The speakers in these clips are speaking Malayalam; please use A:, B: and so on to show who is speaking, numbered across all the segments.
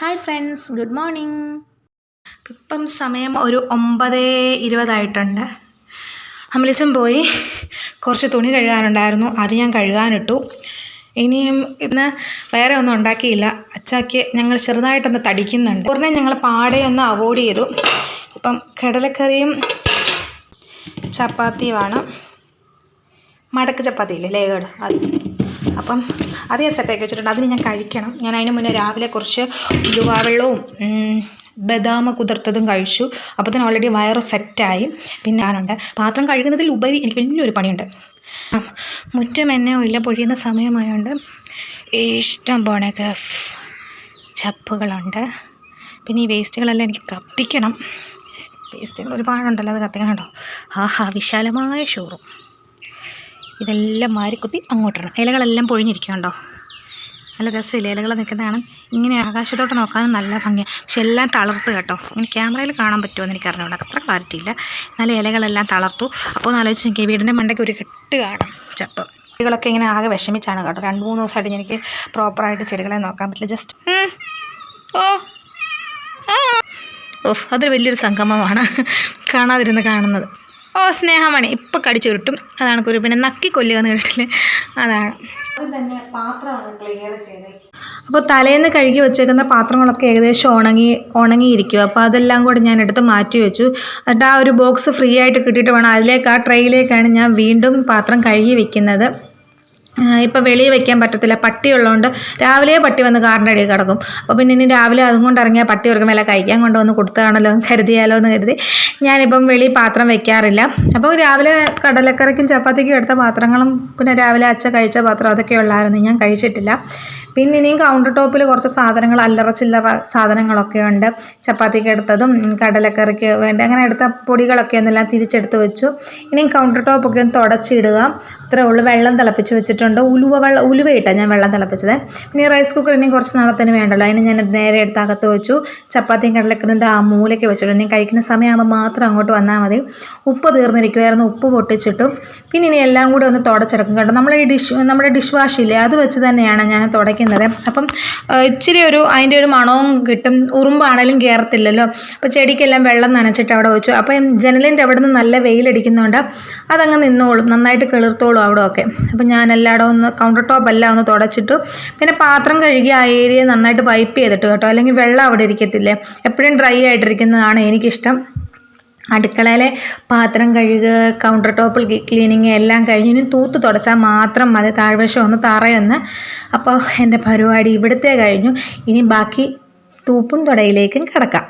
A: Hi friends good morning. ഇപ്പം സമയം ഒരു ഒമ്പത് ഇരുപതായിട്ടുണ്ട്. അമ്പലിച്ചും പോയി കുറച്ച് തുണി കഴുകാനുണ്ടായിരുന്നു. അത് ഞാൻ കഴുകാനിട്ടു. ഇനിയും ഇന്ന് വേറെ ഒന്നും ഉണ്ടാക്കിയില്ല. അച്ചാക്ക് ഞങ്ങൾ ചെറുതായിട്ടൊന്ന് തടിക്കുന്നുണ്ട്. ഉടനെ ഞങ്ങൾ പാടെ ഒന്ന് അവോയ്ഡ് ചെയ്തു. ഇപ്പം കടലക്കറിയും ചപ്പാത്തിയുമാണ്. മടക്ക് ചപ്പാത്തി ഇല്ലേ ലേഗഡ് അത് അപ്പം അത് സെറ്റാക്കി വെച്ചിട്ടുണ്ട്. അതിന് ഞാൻ കഴിക്കണം. ഞാൻ അതിന് മുന്നേ രാവിലെ കുറച്ച് ഉലുവാവെള്ളവും ബദാമ ബദാം കുതിർത്തതും കഴിച്ചു. അപ്പോൾ തന്നെ ഓൾറെഡി വയറ് സെറ്റായി പിന്നെ ഞാനുണ്ട്. പാത്രം കഴുകുന്നതിൽ ഉപരി എനിക്ക് വലിയൊരു പണിയുണ്ട്. മുറ്റം എന്നെ ഇല്ല പൊഴിയുന്ന സമയമായതുകൊണ്ട് ഇഷ്ടം പോണൊക്കെ ചപ്പുകളുണ്ട്. പിന്നെ ഈ വേസ്റ്റുകളെല്ലാം എനിക്ക് കത്തിക്കണം. വേസ്റ്റുകൾ ഒരുപാടുണ്ടല്ലോ അത് കത്തിക്കണം കേട്ടോ. ആഹാ വിശാലമായ ഷോറൂം ഇതെല്ലാം മാരിക്കുത്തി അങ്ങോട്ടിടണം. ഇലകളെല്ലാം പൊഴിഞ്ഞിരിക്കുകയുണ്ടോ നല്ല രസമില്ല ഇലകൾ നിൽക്കുന്നതാണ് ഇങ്ങനെ ആകാശത്തോട്ട് നോക്കാനും നല്ല ഭംഗിയാണ് പക്ഷെ എല്ലാം തളർത്ത് കേട്ടോ. ഇങ്ങനെ ക്യാമറയിൽ കാണാൻ പറ്റുമോ എന്ന് എനിക്ക് അറിഞ്ഞുകൊണ്ട് അത്ര ക്ലാരിറ്റി ഇല്ല. നല്ല ഇലകളെല്ലാം തളർത്തു. അപ്പോൾ ഒന്ന് ആലോചിച്ച് നോക്കി വീടിന്റെ മണ്ടയ്ക്ക് ഒരു കെട്ട് കാണും ചപ്പ് ചെടികളൊക്കെ ഇങ്ങനെ ആകെ വിഷമിച്ചാണ് കേട്ടോ. രണ്ട് മൂന്ന് ദിവസമായിട്ട് എനിക്ക് പ്രോപ്പറായിട്ട് ചെടികളെ നോക്കാൻ പറ്റില്ല. ജസ്റ്റ് ഓ. ഓ അതൊരു വലിയൊരു സംഗമമാണ്. കാണാതിരുന്ന് കാണുന്നത്. ഓ സ്നേഹമണി. ഇപ്പം കടിച്ചുരുട്ടും അതാണ് കുരുപ്പിനെ നക്കി കൊല്ലുക എന്ന് കേട്ടില്ലേ അതാണ്. തന്നെ പാത്രമാണ് ക്ലിയർ അപ്പോൾ തലേന്ന് കഴുകി വെച്ചേക്കുന്ന പാത്രങ്ങളൊക്കെ ഏകദേശം ഉണങ്ങി ഉണങ്ങിയിരിക്കും. അപ്പോൾ അതെല്ലാം കൂടെ ഞാൻ എടുത്ത് മാറ്റി വെച്ചു. എന്നിട്ട് ആ ഒരു ബോക്സ് ഫ്രീ ആയിട്ട് കിട്ടിയിട്ട് വേണം. അതിലേക്ക് ആ ട്രെയിലേക്കാണ് ഞാൻ വീണ്ടും പാത്രം കഴുകി വെക്കുന്നത്. ഇപ്പോൾ വെളിയിൽ വെക്കാൻ പറ്റത്തില്ല പട്ടി ഉള്ളതുകൊണ്ട് രാവിലെ പട്ടി വന്ന് കാറിന്റെ അടിയിൽ കിടക്കും. അപ്പോൾ പിന്നെ ഇനി രാവിലെ അതും കൊണ്ട് പട്ടി ഉറക്കം വില കഴിക്കാൻ കൊണ്ടുവന്ന് കൊടുത്തതാണല്ലോ എന്ന് കരുതിയാലോ എന്ന് കരുതി. ഞാനിപ്പം വെളിയിൽ പാത്രം വെക്കാറില്ല. അപ്പോൾ രാവിലെ കടലക്കറിക്കും ചപ്പാത്തിക്കും എടുത്ത പാത്രങ്ങളും പിന്നെ രാവിലെ അച്ഛ കഴിച്ച പാത്രം അതൊക്കെ ഉള്ളായിരുന്നു. ഞാൻ കഴിച്ചിട്ടില്ല. പിന്നെ ഇനിയും കൗണ്ടർ ടോപ്പിൽ കുറച്ച് സാധനങ്ങൾ അല്ലറ ചില്ലറ സാധനങ്ങളൊക്കെ ഉണ്ട്. ചപ്പാത്തിക്ക് എടുത്തതും കടലക്കറിക്ക് വേണ്ടി അങ്ങനെ എടുത്ത പൊടികളൊക്കെ ഒന്നെല്ലാം തിരിച്ചെടുത്ത് വെച്ചു. ഇനിയും കൗണ്ടർ ടോപ്പൊക്കെ ഒന്ന് തുടച്ചിടുക. അത്രേ ഉള്ളൂ. വെള്ളം തിളപ്പിച്ച് വെച്ചിട്ടുണ്ട്. ഉലുവ വെള്ളം ഉലുവയിട്ടാണ് ഞാൻ വെള്ളം തിളപ്പിച്ചത്. പിന്നെ റൈസ് കുക്കർ ഇനി കുറച്ച് നാളത്തിന് വേണ്ടല്ലോ. അതിന് ഞാൻ നേരെ എടുത്ത് അകത്ത് വെച്ചു. ചപ്പാത്തിയും കടലക്കറിന്റെ ആ മൂലയ്ക്ക് വെച്ചിട്ടുണ്ട്. ഇനി കഴിക്കുന്ന സമയമാകുമ്പോൾ മാത്രം അങ്ങോട്ട് വന്നാൽ മതി. ഉപ്പ് തീർന്നിരിക്കുമായിരുന്നു ഉപ്പ് പൊട്ടിച്ചിട്ടു. പിന്നെ ഇനി എല്ലാം കൂടി ഒന്ന് തുടച്ചെടുക്കും കേട്ടോ. നമ്മൾ ഈ ഡിഷ് നമ്മുടെ ഡിഷ് വാഷ് ഇല്ലേ? അത് വെച്ച് തന്നെയാണ് ഞാൻ തുടയ്ക്കുന്നത്. അപ്പം ഇച്ചിരി ഒരു അതിന്റെ ഒരു മണവും കിട്ടും. ഉറുമ്പാണേലും കയറത്തില്ലല്ലോ അപ്പോൾ ചെടിക്കെല്ലാം വെള്ളം നനച്ചിട്ട് അവിടെ വെച്ചു. അപ്പം ജനലിന്റെ അവിടെ നിന്ന് നല്ല വെയിലടിക്കുന്നതുകൊണ്ട് അതങ്ങ് നിന്നോളും. നന്നായിട്ട് കിളിർത്തോളും. അവിടെ ഒക്കെ. അപ്പം ഞാൻ എല്ലായിടവും ഒന്ന് കൗണ്ടർ ടോപ്പ് എല്ലാം ഒന്ന് തുടച്ചിട്ട്. പിന്നെ പാത്രം കഴുകി ആ ഏരിയ നന്നായിട്ട് വൈപ്പ് ചെയ്തിട്ട് കേട്ടോ. അല്ലെങ്കിൽ വെള്ളം അവിടെ ഇരിക്കത്തില്ലേ? എപ്പോഴും ഡ്രൈ ആയിട്ടിരിക്കുന്നതാണ് എനിക്കിഷ്ടം. അടുക്കളയിലെ പാത്രം കഴുകുക കൗണ്ടർ ടോപ്പിൽ ക്ലീനിങ് എല്ലാം കഴിഞ്ഞ് ഇനി തൂത്ത് തുടച്ചാൽ മാത്രം മതി. താഴ്വശം ഒന്ന് തറയൊന്ന്. അപ്പോൾ എന്റെ പരിപാടി ഇവിടുത്തെ കഴിഞ്ഞു. ഇനി ബാക്കി തൂപ്പും തുടയിലേക്കും കിടക്കാം.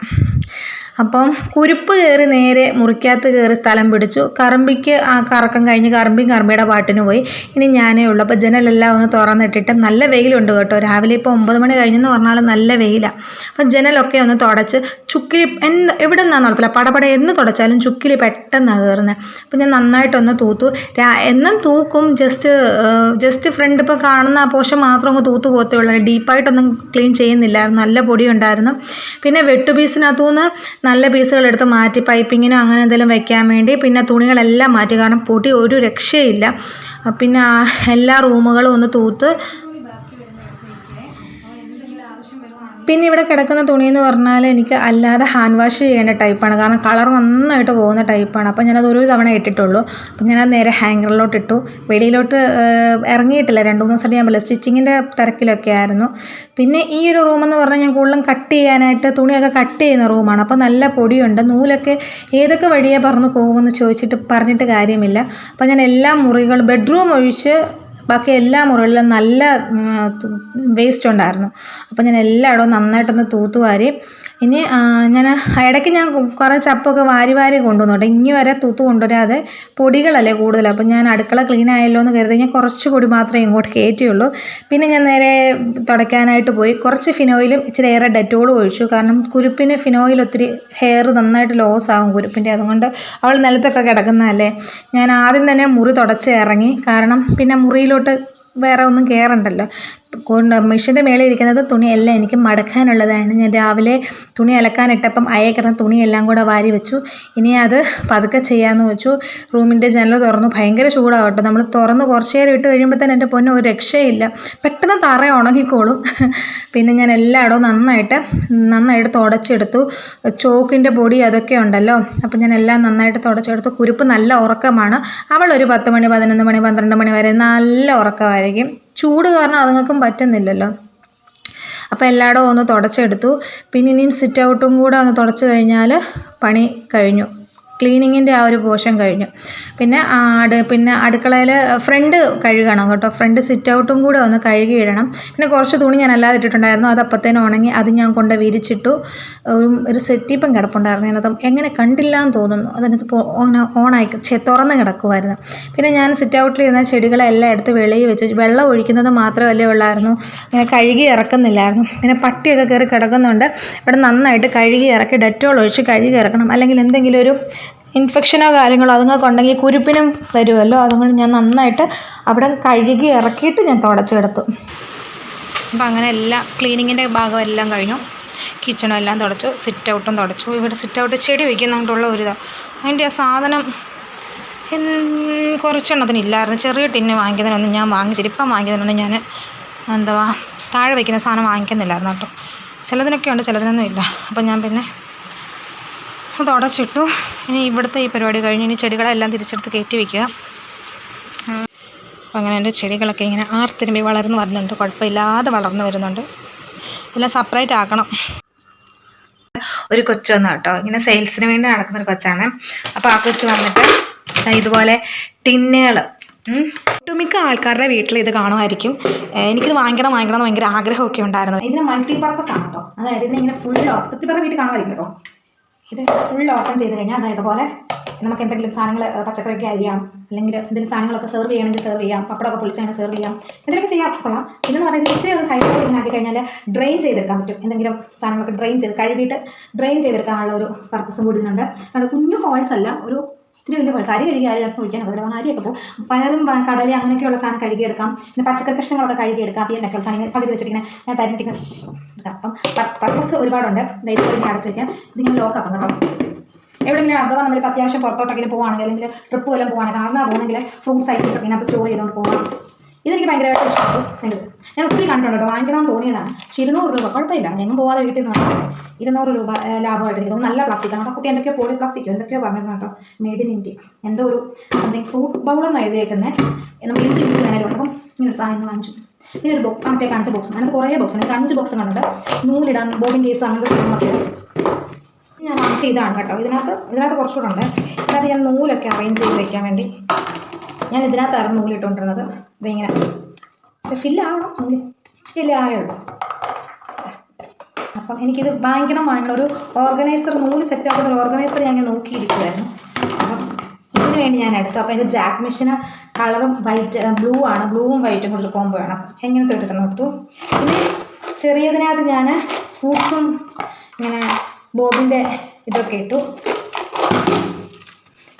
A: അപ്പം കുരുപ്പ് കയറി നേരെ മുറിക്കകത്ത് കയറി സ്ഥലം പിടിച്ചു. കറമ്പിക്ക് ആ കറക്കം കഴിഞ്ഞ് കറമ്പിയും കറമ്പിയുടെ പാട്ടിന് പോയി. ഇനി ഞാനേ ഉള്ളൂ. അപ്പോൾ ജനലെല്ലാം ഒന്ന് തുറന്നിട്ടിട്ട് നല്ല വെയിലുണ്ട് കേട്ടോ. രാവിലെ ഇപ്പോൾ ഒമ്പത് മണി കഴിഞ്ഞെന്ന് പറഞ്ഞാൽ നല്ല വെയിലാണ് അപ്പം ജനലൊക്കെ ഒന്ന് തുടച്ച് ചുക്കിലി എന്ത് എവിടെ നിന്നാന്ന് നടത്തില്ല. പടപട എന്ന് തുടച്ചാലും ചുക്കിലി പെട്ടെന്നാണ് കയറുന്നത് അപ്പം ഞാൻ നന്നായിട്ടൊന്ന് തൂത്തു. എന്നും തൂക്കും. ജസ്റ്റ് ജസ്റ്റ് ഫ്രണ്ട് ഇപ്പോൾ കാണുന്ന ആ പോഷൻ മാത്രം അങ്ങ് തൂത്തു പോകത്തേ ഉള്ളൂ. ഡീപ്പായിട്ടൊന്നും ക്ലീൻ ചെയ്യുന്നില്ലായിരുന്നു. നല്ല പൊടി ഉണ്ടായിരുന്നു പിന്നെ വെട്ടു പീസിനകത്തുനിന്ന് നല്ല പീസുകൾ എടുത്ത് മാറ്റി പൈപ്പിങ്ങിനോ അങ്ങനെ എന്തെങ്കിലും വെക്കാൻ വേണ്ടി പിന്നെ തുണികളെല്ലാം മാറ്റി. കാരണം പൊടി ഒരു രക്ഷയില്ല. പിന്നെ എല്ലാ റൂമുകളും ഒന്ന് തൂത്ത് പിന്നെ ഇവിടെ കിടക്കുന്ന തുണി എന്ന് പറഞ്ഞാൽ എനിക്ക് അല്ലാതെ ഹാൻഡ് വാഷ് ചെയ്യേണ്ട ടൈപ്പാണ് കാരണം കളർ നന്നായിട്ട് പോകുന്ന ടൈപ്പാണ് അപ്പോൾ ഞാനത് ഒരു തവണ ഇട്ടിട്ടുള്ളൂ. അപ്പോൾ ഞാനത് നേരെ ഹാങ്കറിലോട്ട് ഇട്ടു വെളിയിലോട്ട് ഇറങ്ങിയിട്ടില്ല. രണ്ട് മൂന്ന് ദിവസമായിട്ട് ഞാൻ പല സ്റ്റിച്ചിങ്ങിന്റെ തിരക്കിലൊക്കെ ആയിരുന്നു. പിന്നെ ഈ ഒരു റൂമെന്ന് പറഞ്ഞാൽ ഞാൻ കൂടുതലും കട്ട് ചെയ്യാനായിട്ട് തുണിയൊക്കെ കട്ട് ചെയ്യുന്ന റൂമാണ് അപ്പോൾ നല്ല പൊടിയുണ്ട്. നൂലൊക്കെ ഏതൊക്കെ വഴിയേ പറന്ന് പോകുമെന്ന് ചോദിച്ചിട്ട് പറഞ്ഞിട്ട് കാര്യമില്ല. അപ്പോൾ ഞാൻ എല്ലാ മുറികളും ബെഡ്റൂം ഒഴിച്ച് ബാക്കി എല്ലാ മുറികളിലും നല്ല വേസ്റ്റ് ഉണ്ടായിരുന്നു. അപ്പോൾ ഞാൻ എല്ലായിടവും നന്നായിട്ടൊന്ന് തൂത്തുവാരി ഇനി ഞാൻ ഇടയ്ക്ക് ഞാൻ കുറേ ചപ്പൊക്കെ വാരി വാരി കൊണ്ടുവന്നു കേട്ടോ ഇനി വരെ തൂത്ത് കൊണ്ടുവരാതെ പൊടികളല്ലേ കൂടുതൽ അപ്പം ഞാൻ അടുക്കള ക്ലീൻ ആയല്ലോ എന്ന് കരുതി ഞാൻ കുറച്ച് പൊടി മാത്രമേ ഇങ്ങോട്ട് കയറ്റിയുള്ളൂ. പിന്നെ ഞാൻ നേരെ തുടയ്ക്കാനായിട്ട് പോയി. കുറച്ച് ഫിനോയിലും ഇച്ചിരി ഏറെ ഡെറ്റോളും ഒഴിച്ചു. കാരണം കുരുപ്പിന് ഫിനോയിൽ ഒത്തിരി ഹെയർ നന്നായിട്ട് ലോസ് ആകും കുരുപ്പിന്റെ. അതുകൊണ്ട് അവൾ നിലത്തൊക്കെ കിടക്കുന്നതല്ലേ. ഞാൻ ആദ്യം തന്നെ മുറി തുടച്ച് ഇറങ്ങി. കാരണം പിന്നെ മുറിയിലോട്ട് വേറെ ഒന്നും കയറണ്ടല്ലോ കൊണ്ട് മെഷീന്റെ മേളിൽ ഇരിക്കുന്നത് തുണിയെല്ലാം എനിക്ക് മടക്കാനുള്ളതാണ്. ഞാൻ രാവിലെ തുണി അലക്കാനിട്ടപ്പം അയക്കണം തുണിയെല്ലാം കൂടെ വാരി വെച്ചു. ഇനി അത് പതുക്കെ ചെയ്യാമെന്ന് വെച്ചു. റൂമിന്റെ ജനൽ തുറന്നു. ഭയങ്കര ചൂടാവട്ടെ നമ്മൾ തുറന്ന് കുറച്ച് നേരം ഇട്ട് കഴിയുമ്പോൾ തന്നെ എന്റെ പൊന്നെ ഒരു രക്ഷയില്ല. പെട്ടെന്ന് തറ ഉണങ്ങിക്കോളും. പിന്നെ ഞാൻ എല്ലായിടവും നന്നായിട്ട് നന്നായിട്ട് തുടച്ചെടുത്തു. ചോക്കിന്റെ പൊടി അതൊക്കെ ഉണ്ടല്ലോ. അപ്പം ഞാൻ എല്ലാം നന്നായിട്ട് തുടച്ചെടുത്തു. കുരുപ്പ് നല്ല ഉറക്കമാണ്. അവൾ ഒരു പത്ത് മണി പതിനൊന്ന് മണി പന്ത്രണ്ട് മണി വരെ നല്ല ഉറക്കമായിരിക്കും. ചൂട് കാരണം അതുങ്ങൾക്കും പറ്റുന്നില്ലല്ലോ. അപ്പോൾ എല്ലായിടവും ഒന്ന് തുടച്ചെടുത്തു. പിന്നെ ഇനിയും സിറ്റ് ഔട്ടും കൂടെ ഒന്ന് തുടച്ച് കഴിഞ്ഞാൽ പണി കഴിഞ്ഞു. ക്ലീനിങ്ങിന്റെ ആ ഒരു പോർഷൻ കഴിഞ്ഞു. പിന്നെ ആട് പിന്നെ അടുക്കളയിൽ ഫ്രണ്ട് കഴുകണം കേട്ടോ. ഫ്രണ്ട് സിറ്റ് ഔട്ടും കൂടെ ഒന്ന് കഴുകിയിടണം പിന്നെ കുറച്ച് തുണി ഞാൻ അല്ലാതെ ഇട്ടിട്ടുണ്ടായിരുന്നു. അത് അപ്പത്തേനും ഉണങ്ങി അത് ഞാൻ കൊണ്ട് വിരിച്ചിട്ടു. ഒരു ഒരു സെറ്റിപ്പം കിടപ്പുണ്ടായിരുന്നു അതിനകത്ത്. എങ്ങനെ കണ്ടില്ല എന്ന് തോന്നുന്നു. അതിനകത്ത് ഓണായി തുറന്ന് കിടക്കുമായിരുന്നു പിന്നെ ഞാൻ സിറ്റ് ഔട്ടിലിരുന്ന ചെടികളെല്ലാം എടുത്ത് വെളിയിൽ വെച്ചു. വെള്ളം ഒഴിക്കുന്നത് മാത്രമല്ലേ ഉള്ളായിരുന്നു. ഇങ്ങനെ കഴുകി ഇറക്കുന്നില്ലായിരുന്നു. പിന്നെ പട്ടിയൊക്കെ കയറി കിടക്കുന്നുണ്ട്. ഇവിടെ നന്നായിട്ട് കഴുകി ഇറക്കി ഡെറ്റോൾ ഒഴിച്ച് കഴുകി ഇറക്കണം. അല്ലെങ്കിൽ എന്തെങ്കിലും ഒരു ഇൻഫെക്ഷനോ കാര്യങ്ങളോ അതുങ്ങൾക്ക് ഉണ്ടെങ്കിൽ കുരുപ്പിനും വരുമല്ലോ. അതുകൊണ്ട് ഞാൻ നന്നായിട്ട് അവിടെ കഴുകി ഇറക്കിയിട്ട് ഞാൻ തുടച്ചെടുത്തു അപ്പം അങ്ങനെ എല്ലാ ക്ലീനിങ്ങിന്റെ ഭാഗം എല്ലാം കഴിഞ്ഞു. കിച്ചണും എല്ലാം തുടച്ചു. സിറ്റ് ഔട്ടും തുടച്ചു. ഇവിടെ സിറ്റ് ഔട്ട് ചെടി വയ്ക്കുന്നതുകൊണ്ടുള്ള ഒരു ഇതാണ് അതിന്റെ ആ സാധനം കുറച്ചെണ്ണത്തിന് ഇല്ലായിരുന്നു. ചെറിയ ടിന്ന് വാങ്ങിക്കുന്നതിനൊന്നും ഞാൻ വാങ്ങിച്ചില്ല. ഇപ്പം വാങ്ങിക്കുന്നതിനൊന്നും ഞാൻ എന്താ താഴെ വയ്ക്കുന്ന സാധനം വാങ്ങിക്കുന്നില്ലായിരുന്നു കേട്ടോ. ചിലതിനൊക്കെ ഉണ്ട് ചിലതിനൊന്നും ഇല്ല. അപ്പം ഞാൻ പിന്നെ അത് അടച്ചിട്ടു ഇനി ഇവിടുത്തെ ഈ പരിപാടി കഴിഞ്ഞ് ഇനി ചെടികളെല്ലാം തിരിച്ചെടുത്ത് കയറ്റി വയ്ക്കുക അപ്പോൾ അങ്ങനെ എന്റെ ചെടികളൊക്കെ ഇങ്ങനെ ആർത്തിരുമ്പി വളർന്നു വരുന്നുണ്ട്. കുഴപ്പമില്ലാതെ വളർന്നു വരുന്നുണ്ട്. എല്ലാം സെപ്പറേറ്റ് ആക്കണം. ഒരു കൊച്ചു വന്നു കേട്ടോ. ഇങ്ങനെ സെയിൽസിന് വേണ്ടി നടക്കുന്ന ഒരു കൊച്ചാണ്. അപ്പോൾ ആ കൊച്ച് വന്നിട്ട് ഇതുപോലെ ടിന്നുകൾ. ഒട്ടുമിക്ക ആൾക്കാരുടെ വീട്ടിൽ ഇത് കാണുമായിരിക്കും. എനിക്കിത് വാങ്ങിക്കണം വാങ്ങിക്കണം എന്ന് ഭയങ്കര ആഗ്രഹമൊക്കെ ഉണ്ടായിരുന്നു. ഇതിന് മൾട്ടി പർപ്പസ് ആണ് കേട്ടോ. അതായത് ഇതിനെ ഇങ്ങനെ ഫുൾ ഒത്തിരി പേരുടെ വീട്ടിൽ കാണുമായിരിക്കും കേട്ടോ. ഇത് ഫുൾ ഓപ്പൺ ചെയ്ത് കഴിഞ്ഞാൽ അതായത് പോലെ നമുക്ക് എന്തെങ്കിലും സാധനങ്ങൾ പച്ചക്കറിയൊക്കെ അരിയാം അല്ലെങ്കിൽ എന്തെങ്കിലും സാധനങ്ങളൊക്കെ സെർവ് ചെയ്യണമെങ്കിൽ സെർവ് ചെയ്യാം. പപ്പടമൊക്കെ പൊളിച്ചാണ് സെർവ് ചെയ്യാം. എന്തെങ്കിലും ചെയ്യാൻ കൊള്ളാം. പിന്നെ പറയുന്നത് ഇച്ചിരി സൈഡ് ആക്കി കഴിഞ്ഞാൽ ഡ്രെയിൻ ചെയ്തെടുക്കാൻ പറ്റും. എന്തെങ്കിലും സാധനങ്ങളൊക്കെ ഡ്രെയിൻ ചെയ്ത് കഴുകിയിട്ട് ഡ്രെയിൻ ചെയ്തെടുക്കാനുള്ള ഒരു പർപ്പസും കൂടി ഇതിനുണ്ട് അതുകൊണ്ട് കുഞ്ഞു ഹോൾസ് അല്ല ഒരു ഇത്തിരി വലിയ പോലെ അരി കഴുകി ആരും അകത്ത് ഒഴിക്കാൻ കാരണം അരിയൊക്കെ പോകും. പയറും കടല അങ്ങനെയൊക്കെയുള്ള സാധനം കഴുകിയെടുക്കാം. പിന്നെ പച്ചക്കറി കഷ്ണങ്ങളൊക്കെ കഴുകിയെടുക്കാം. അവിയലൊക്കെ സാധനം പകുതി വെച്ചിട്ട് ഇങ്ങനെ ഞാൻ തരഞ്ഞിട്ട് അപ്പം പർപ്പസ് ഒരുപാടുണ്ട്. ദൈവം ഇങ്ങനെ അടച്ച് വയ്ക്കാം ഇതിങ്ങനെ ലോക്ക് ആക്കാം കേട്ടോ. എവിടെയെങ്കിലും അഥവാ നമ്മൾ അത്യാവശ്യം പുറത്തോട്ടെങ്കിലും പോവുകയാണെങ്കിൽ അല്ലെങ്കിൽ ട്രിപ്പ് വല്ലതും പോവുകയാണെങ്കിൽ കാരണം പോകുന്നെങ്കിൽ ഫ്രൂട്ട്സ് ഐറ്റംസ് ഒക്കെ ഇതിനകത്ത് സ്റ്റോർ ചെയ്തുകൊണ്ട് പോകാം ഇതെനിക്ക് ഭയങ്കരമായിട്ട് ഇഷ്ടപ്പെട്ടു. ഭയങ്കര ഞാൻ ഒത്തിരി കണ്ടിട്ടുണ്ട് വാങ്ങിക്കണമെന്ന് തോന്നിയതാണ്. പക്ഷേ ഇരുന്നൂറ് രൂപ കുഴപ്പമില്ല. ഞങ്ങൾ പോവാതെ വീട്ടിൽ നിന്ന് വാങ്ങിച്ചത്. ഇരുന്നൂറ് രൂപ ലാഭമായിട്ട് എനിക്ക് നല്ല പ്ലാസ്റ്റിക്കാണ് ആണ്. കുട്ടി എന്തൊക്കെയോ പോളി പ്ലാസ്റ്റിക്കോ എന്തൊക്കെയോ പറഞ്ഞിരുന്നു കേട്ടോ. മെയ്ഡ് ഇൻ ഇന്ത്യ എന്തോ ഒരു സംതിങ് ഫ്രൂട്ട് ബൗളെന്ന് എഴുതിയേക്കുന്നത് നമ്മൾ യൂസ് വേണേലും ഉണ്ട് അപ്പം ഇങ്ങനെ ഒരു സാധനം വാങ്ങിച്ചു. പിന്നെ ഒരു ബോക്സ് മറ്റേ കാണിച്ച ബോക്സ് അതിനകത്ത് കുറേ ബോക്സ് എനിക്ക് അഞ്ച് ബോക്സ് കണ്ടിട്ടുണ്ട് നൂലിടാൻ ബോഡിങ് കേസ് അങ്ങനത്തെ സാധനങ്ങളൊക്കെ ഞാൻ വാങ്ങിച്ച ഇതാണ് കേട്ടോ. ഇതിനകത്ത് ഇതിനകത്ത് കുറച്ചുകൂടെ ഉണ്ട്. ഇതിനകത്ത് ഞാൻ നൂലൊക്കെ അറേഞ്ച് ചെയ്ത് വയ്ക്കാൻ വേണ്ടി. ഞാൻ ഇതിനകത്തായിരുന്നു നൂലിട്ടുകൊണ്ടിരുന്നത് ഇതിങ്ങനെ. പക്ഷെ ഫില്ലാവണം നൂൽ ഇച്ചിരി അപ്പം എനിക്കിത് വാങ്ങിക്കണം വാങ്ങണം ഒരു ഓർഗനൈസർ നൂൽ സെറ്റ് ആക്കുന്ന ഒരു ഓർഗനൈസർ ഞാൻ ഇങ്ങനെ നോക്കിയിരിക്കുമായിരുന്നു അപ്പം ഇതിന് വേണ്ടി ഞാൻ എടുത്തു. അപ്പോൾ എന്റെ ജാക്ക് മെഷീന് കളറും വൈറ്റ് ബ്ലൂ ആണ്. ബ്ലൂവും വൈറ്റും കൂടി കോമ്പോ വേണം. എങ്ങനത്തെ എടുക്കണം എടുത്തു പിന്നെ ചെറിയതിനകത്ത് ഞാൻ ഫ്രൂട്ട്സും ഇങ്ങനെ ബോബിന്റെ ഇതൊക്കെ ഇട്ടു.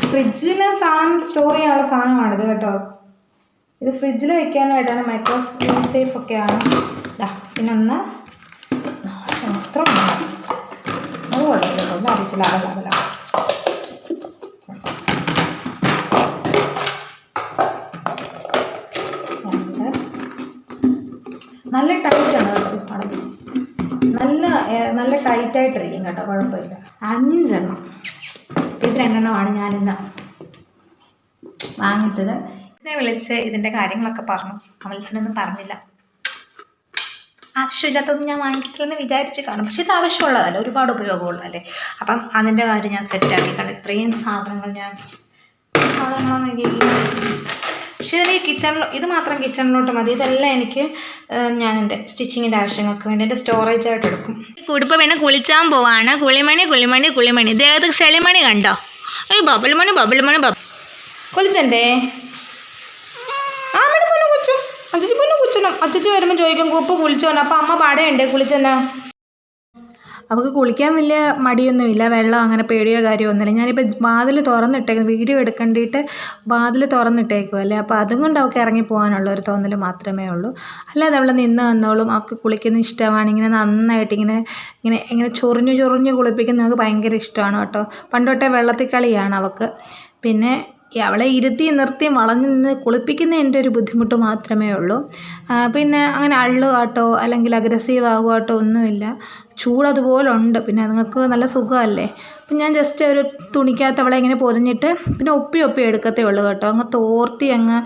A: ഫ്രിഡ്ജിന് സാധനം സ്റ്റോർ ചെയ്യാനുള്ള സാധനമാണിത് കേട്ടോ. ഇത് ഫ്രിഡ്ജിൽ വെക്കാനായിട്ടാണ് മൈക്രോ സേഫ് ഒക്കെയാണ്. ദാ പിന്നെ ഒന്ന് അത്ര അത് കുഴപ്പമില്ല കേട്ടോ. ലാഭിച്ചു ലാഭ ലാഭ ലാഭം നല്ല ടൈറ്റാണ് കേട്ടോ ഈ നല്ല നല്ല ടൈറ്റായിട്ടിരിക്കും കേട്ടോ. കുഴപ്പമില്ല. അഞ്ചെണ്ണം. ഇത് രണ്ടെണ്ണമാണ് ഞാനിന്ന് വാങ്ങിച്ചത്. ഇതിനെ വിളിച്ച് ഇതിന്റെ കാര്യങ്ങളൊക്കെ പറഞ്ഞു. അമൽസിനൊന്നും പറഞ്ഞില്ല. ആവശ്യമില്ലാത്തതൊന്നും ഞാൻ വാങ്ങിക്കില്ലെന്ന് വിചാരിച്ച് കാണും. പക്ഷേ ഇത് ആവശ്യമുള്ളതല്ല? ഒരുപാട് ഉപയോഗമുള്ളതല്ലേ അപ്പം അതിന്റെ കാര്യം ഞാൻ സെറ്റാക്കി കണ്ടു. ഇത്രയും സാധനങ്ങൾ ഞാൻ സാധനങ്ങളാണ് സാധനങ്ങളൊന്നും എനിക്ക് പക്ഷേ ഇതിൽ ഈ കിച്ചണിൽ ഇത് മാത്രം കിച്ചണിലോട്ട് മതി. ഇതെല്ലാം എനിക്ക് ഞാൻ എന്റെ സ്റ്റിച്ചിങ്ങിന്റെ ആവശ്യങ്ങൾക്ക് വേണ്ടി എന്റെ സ്റ്റോറേജ് ആയിട്ട് എടുക്കും.
B: കുടുപ്പ് പിന്നെ കുളിച്ചാൻ പോവാണ്. കുളിമണി കുളിമണി കുളിമണി. ഇദ്ദേഹത്ത് ചെളിമണി കണ്ടോ? ഈ ബബിൾ മണി ബബിൾ മണി ബബിൾ
A: കൊലിച്ചന്റെ ആ മേഡം പൊന്നു കുച്ചു അച്ചച്ചി അച്ഛച്ചു വരുമ്പോൾ ചോദിക്കും കുപ്പ് കുളിച്ചോന്ന് അപ്പം അമ്മ പാടയുണ്ട് കുളിച്ചെന്ന്. അവൾക്ക് കുളിക്കാൻ വലിയ മടിയൊന്നുമില്ല വെള്ളം അങ്ങനെ പേടിയോ കാര്യമോ ഒന്നുമില്ല. ഞാനിപ്പോൾ വാതിൽ തുറന്നിട്ടേക്കും വീഡിയോ എടുക്കേണ്ടിയിട്ട് വാതിൽ തുറന്നിട്ടേക്കും അല്ലേ? അപ്പോൾ അതും കൊണ്ട് അവൾക്ക് ഇറങ്ങി പോകാനുള്ള ഒരു തോന്നൽ മാത്രമേ ഉള്ളൂ. അല്ലാതെ അവൾ നിന്ന് വന്നോളും അവൾക്ക് കുളിക്കുന്ന ഇഷ്ടമാണ്. ഇങ്ങനെ നന്നായിട്ട് ഇങ്ങനെ ഇങ്ങനെ ഇങ്ങനെ ചൊറിഞ്ഞു ചൊറിഞ്ഞു കുളിപ്പിക്കുന്നത് അവൾക്ക് ഭയങ്കര ഇഷ്ടമാണ് കേട്ടോ. പണ്ട് തൊട്ടേ വെള്ളത്തിൽ കളിയാണ് അവൾക്ക് പിന്നെ അവളെ ഇരുത്തി നിർത്തി വളഞ്ഞു നിന്ന് കുളിപ്പിക്കുന്നതിന്റെ ഒരു ബുദ്ധിമുട്ട് മാത്രമേ ഉള്ളൂ. പിന്നെ അങ്ങനെ അള്ളുകാട്ടോ അല്ലെങ്കിൽ അഗ്രസീവ് ആകുകാട്ടോ ഒന്നുമില്ല. ചൂട് അതുപോലെ ഉണ്ട് പിന്നെ അതുങ്ങൾക്ക് നല്ല സുഖമല്ലേ? അപ്പം ഞാൻ ജസ്റ്റ് ഒരു തുണിക്കകത്ത് അവളെ ഇങ്ങനെ പൊതിഞ്ഞിട്ട് പിന്നെ ഒപ്പി ഒപ്പി എടുക്കത്തേ ഉള്ളൂ കേട്ടോ. അങ്ങ് തോർത്തി അങ്ങ്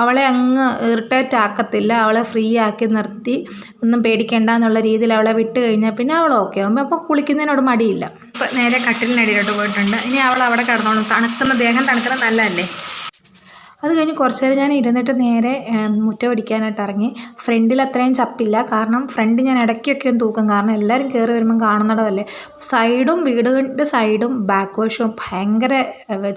A: അവളെ അങ്ങ് ഇറിറ്റേറ്റ് ആക്കത്തില്ല. അവളെ ഫ്രീ ആക്കി നിർത്തി. ഒന്നും പേടിക്കേണ്ട എന്നുള്ള രീതിയിൽ അവളെ വിട്ട് കഴിഞ്ഞാൽ പിന്നെ അവൾ ഓക്കെ ആകുമ്പോൾ അപ്പോൾ കുളിക്കുന്നതിനോട് മടിയില്ല. നേരെ കട്ടിലിനടിയിലോട്ട് പോയിട്ടുണ്ട്. ഇനി അവൾ അവിടെ കിടന്നോളും. തണുക്കുന്ന ദേഹം തണുക്കുന്നത് നല്ലതല്ലേ? അത് കഴിഞ്ഞ് കുറച്ച് നേരം ഞാൻ ഇരുന്നിട്ട് നേരെ മുറ്റ അടിക്കാനായിട്ട് ഇറങ്ങി. ഫ്രണ്ടിൽ അത്രയും ചപ്പില്ല. കാരണം ഫ്രണ്ട് ഞാൻ ഇടയ്ക്കൊക്കെ ഒന്ന് തൂക്കും. കാരണം എല്ലാവരും കയറി വരുമ്പം കാണുന്നിടമല്ലേ സൈഡും വീടിന്റെ സൈഡും ബാക്ക് വശവും ഭയങ്കര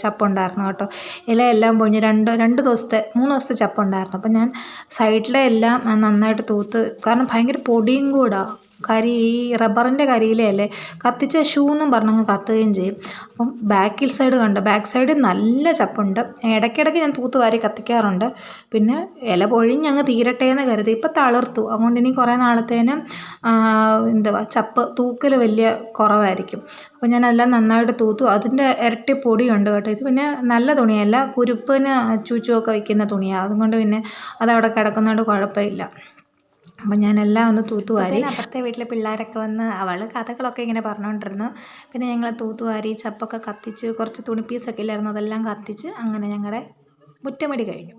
A: ചപ്പുണ്ടായിരുന്നു കേട്ടോ. ഇല എല്ലാം പൊഴിഞ്ഞ് രണ്ട് രണ്ട് ദിവസത്തെ മൂന്ന് ദിവസത്തെ ചപ്പുണ്ടായിരുന്നു. അപ്പം ഞാൻ സൈഡിലെ എല്ലാം നന്നായിട്ട് തൂത്ത് കാരണം ഭയങ്കര പൊടിയും കൂടാ. കരി ഈ റബ്ബറിന്റെ കരിയിലല്ലേ കത്തിച്ച ഷൂ എന്നും പറഞ്ഞങ്ങ് കത്തുകയും ചെയ്യും. അപ്പം ബാക്കിൽ സൈഡ് കണ്ടോ? ബാക്ക് സൈഡ് നല്ല ചപ്പുണ്ട്. ഇടയ്ക്കിടയ്ക്ക് ഞാൻ തൂത്ത് വാരി കത്തിക്കാറുണ്ട്. പിന്നെ ഇല പൊഴിഞ്ഞങ്ങ് തീരട്ടെ എന്ന് കരുതി. ഇപ്പം തളിർത്തു. അതുകൊണ്ട് ഇനി കുറേ നാളത്തേനും എന്തുവാ ചപ്പ് തൂക്കൽ വലിയ കുറവായിരിക്കും. അപ്പോൾ എല്ലാം നന്നായിട്ട് തൂത്തു. അതിന്റെ ഇരട്ടി പൊടിയുണ്ട് കേട്ടോ. ഇത് പിന്നെ നല്ല തുണിയല്ല. കുരുപ്പിന് ചൂച്ചുമൊക്കെ വയ്ക്കുന്ന തുണിയാണ് അതുകൊണ്ട് പിന്നെ അതവിടെ കിടക്കുന്നതുകൊണ്ട് കുഴപ്പമില്ല. അപ്പം ഞാനെല്ലാം ഒന്ന് തൂത്തുവാരി അപ്പുറത്തെ വീട്ടിലെ പിള്ളേരൊക്കെ വന്ന് അവൾ കഥകളൊക്കെ ഇങ്ങനെ പറഞ്ഞുകൊണ്ടിരുന്നു പിന്നെ ഞങ്ങൾ തൂത്തുവാരി ചപ്പൊക്കെ കത്തിച്ച് കുറച്ച് തുണി പീസൊക്കെ ഇല്ലായിരുന്നു. അതെല്ലാം കത്തിച്ച് അങ്ങനെ ഞങ്ങളുടെ മുറ്റമടി കഴിഞ്ഞു.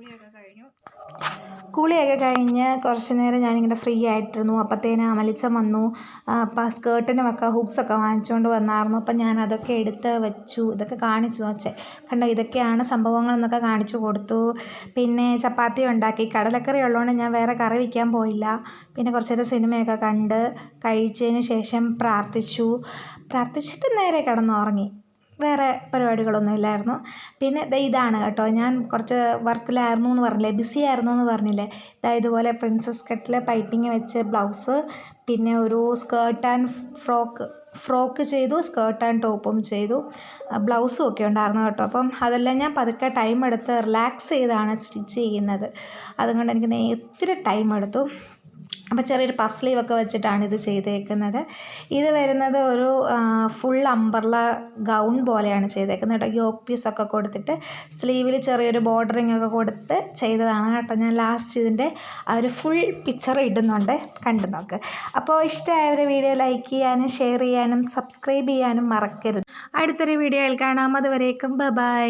A: കുളിയൊക്കെ കഴിഞ്ഞ്. കുറച്ച് നേരം ഞാനിങ്ങനെ ഫ്രീ ആയിട്ടിരുന്നു. അപ്പത്തേന് അമലിച്ച വന്നു. അപ്പം സ്കേർട്ടിന്റെ ഒക്കെ ഹുക്സൊക്കെ വാങ്ങിച്ചുകൊണ്ട് വന്നായിരുന്നു അപ്പം ഞാൻ അതൊക്കെ എടുത്ത് വെച്ചു. ഇതൊക്കെ കാണിച്ചു. അച്ഛൻ കണ്ടോ ഇതൊക്കെയാണ് സംഭവങ്ങൾ എന്നൊക്കെ കാണിച്ചു കൊടുത്തു. പിന്നെ ചപ്പാത്തി ഉണ്ടാക്കി. കടലക്കറി ഉള്ളതുകൊണ്ട് ഞാൻ വേറെ കറി വയ്ക്കാൻ പോയില്ല. പിന്നെ കുറച്ച് നേരം സിനിമയൊക്കെ കണ്ട് കഴിച്ചതിന് ശേഷം പ്രാർത്ഥിച്ചു. പ്രാർത്ഥിച്ചിട്ട് നേരെ കിടന്നുറങ്ങി. വേറെ പരിപാടികളൊന്നും ഇല്ലായിരുന്നു. പിന്നെ ദേ ഇതാണ് കേട്ടോ. ഞാൻ കുറച്ച് വർക്കിലായിരുന്നു എന്ന് പറഞ്ഞില്ലേ ബിസി ആയിരുന്നു എന്ന് പറഞ്ഞില്ലേ. ഇതാ ഇതുപോലെ പ്രിൻസസ് കട്ടിലെ പൈപ്പിങ് വെച്ച് ബ്ലൗസ് പിന്നെ ഒരു സ്കേർട്ട് ആൻഡ് ഫ്രോക്ക് ഫ്രോക്ക് ചെയ്തു സ്കേർട്ട് ആൻഡ് ടോപ്പും ചെയ്തു. ബ്ലൗസും ഒക്കെ ഉണ്ടായിരുന്നു കേട്ടോ. അപ്പം അതെല്ലാം ഞാൻ പതുക്കെ ടൈം എടുത്ത് റിലാക്സ് ചെയ്താണ് സ്റ്റിച്ച് ചെയ്യുന്നത്. അതുകൊണ്ട് എനിക്ക് ഒത്തിരി ടൈം എടുത്തു അപ്പോൾ ചെറിയൊരു പഫ് സ്ലീവ് ഒക്കെ വെച്ചിട്ടാണ് ഇത് ചെയ്തേക്കുന്നത്. ഇത് വരുന്നത് ഒരു ഫുൾ അമ്പർള ഗൗൺ പോലെയാണ് ചെയ്തേക്കുന്നത് കേട്ടോ. യോക്ക് പീസ് ഒക്കെ കൊടുത്തിട്ട് സ്ലീവിൽ ചെറിയൊരു ബോർഡറിങ് ഒക്കെ കൊടുത്ത് ചെയ്തതാണ് കേട്ടോ. ഞാൻ ലാസ്റ്റ് ഇതിന്റെ ആ ഒരു ഫുൾ പിക്ചർ ഇടുന്നുണ്ട്. കണ്ടു നോക്ക്. അപ്പോൾ ഇഷ്ടമായവരെ വീഡിയോ ലൈക്ക് ചെയ്യാനും ഷെയർ ചെയ്യാനും സബ്സ്ക്രൈബ് ചെയ്യാനും മറക്കരുത്. അടുത്തൊരു വീഡിയോയിൽ കാണാം. അതുവരേക്കും ബൈ